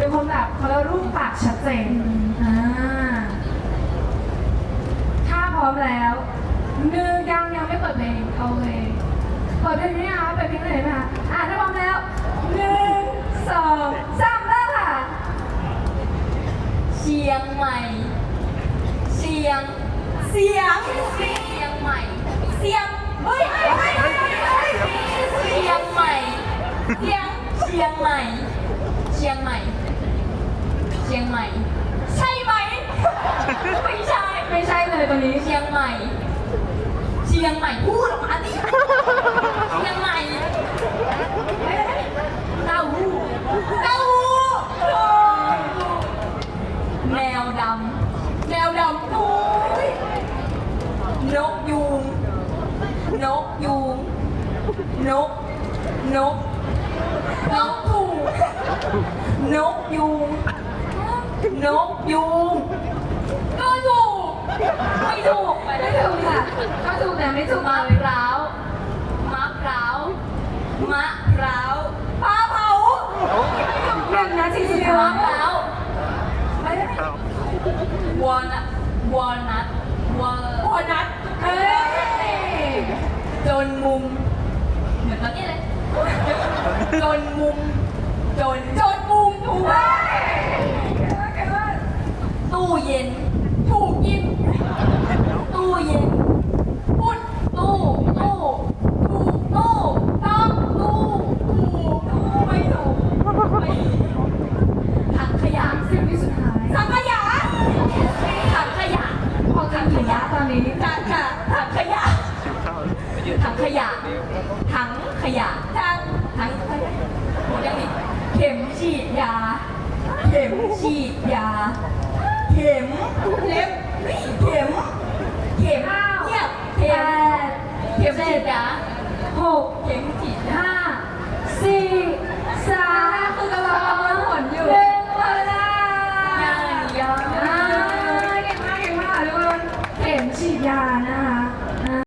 เป็นคนแบบเขาเรียกว่ารูปปากชัดเจนอ่าถ้าพร้อมแล้วหนึ่งยังยังไม่เปิดเพลงโอเคเปิดเพลงนี้นะคะเปิดเพลงเลยนะคะอะถ้าพร้อมแล้วหนึ่งสองสามเริ่มค่ะเชียงใหม่ เชียง เสียงเชียงใหม่ เสียงเฮ้ยเฮ้ยเฮ้ยเฮ้ยเฮ้ยเชียงใหม่เชียงเชียงใหม่ เชียงใหม่เชียง ใหม่ ใช่ไหม ไม่ใช่ ไม่ใช่เลยตัวนี้ เชียงใหม่ เชียงใหม่พูดออกมาดิเชียงใหม่เต้าหู้เต้าหู้แมวดำแมวดำโอ้ยนกยูงนกยูงนก นก นกถูกนกยูง นกยูงก็ถูกไม่ถูกไปไม่แล้วถูกค่ะก็ถูกแต่ไม่ถูกมะเลยพร้าวมะพร้าวมะพร้าวปลาเผาหนึ่งนาทีสุดมะท้ายพร้าวไม่ได้วอลนัทวอลนัทวอลวอลนัทเอ้ยจนมุมเหมือนตอนนี้เลยจนมุมจนจนมุมถูกไหมตู้ เย็น ถูกยินตู้เย็นพูดตู้ตู้ถูกตู้ต้องตู้ถูกตู้ไม่ถูกไม่ถังขยะสิบวิสุดท้ายถังขยะถังขยะพอถึงขยะตอนนี้ถังขยะถังขยะถังขยะถังขยะถังถังขยะหมดยังนี่เข็มฉีดยา เข็มฉีดยาเข็มเล็บเข็ม เข็มเงียบเข็มเข็มฉีดยาหกเข็มฉีดยาห้าสี่สามคือกำลังประมวลผลอยู่หนึ่งเวลายังยังอ่าเก่งมากเก่งมากทุกคนเข็มฉีดยานะคะ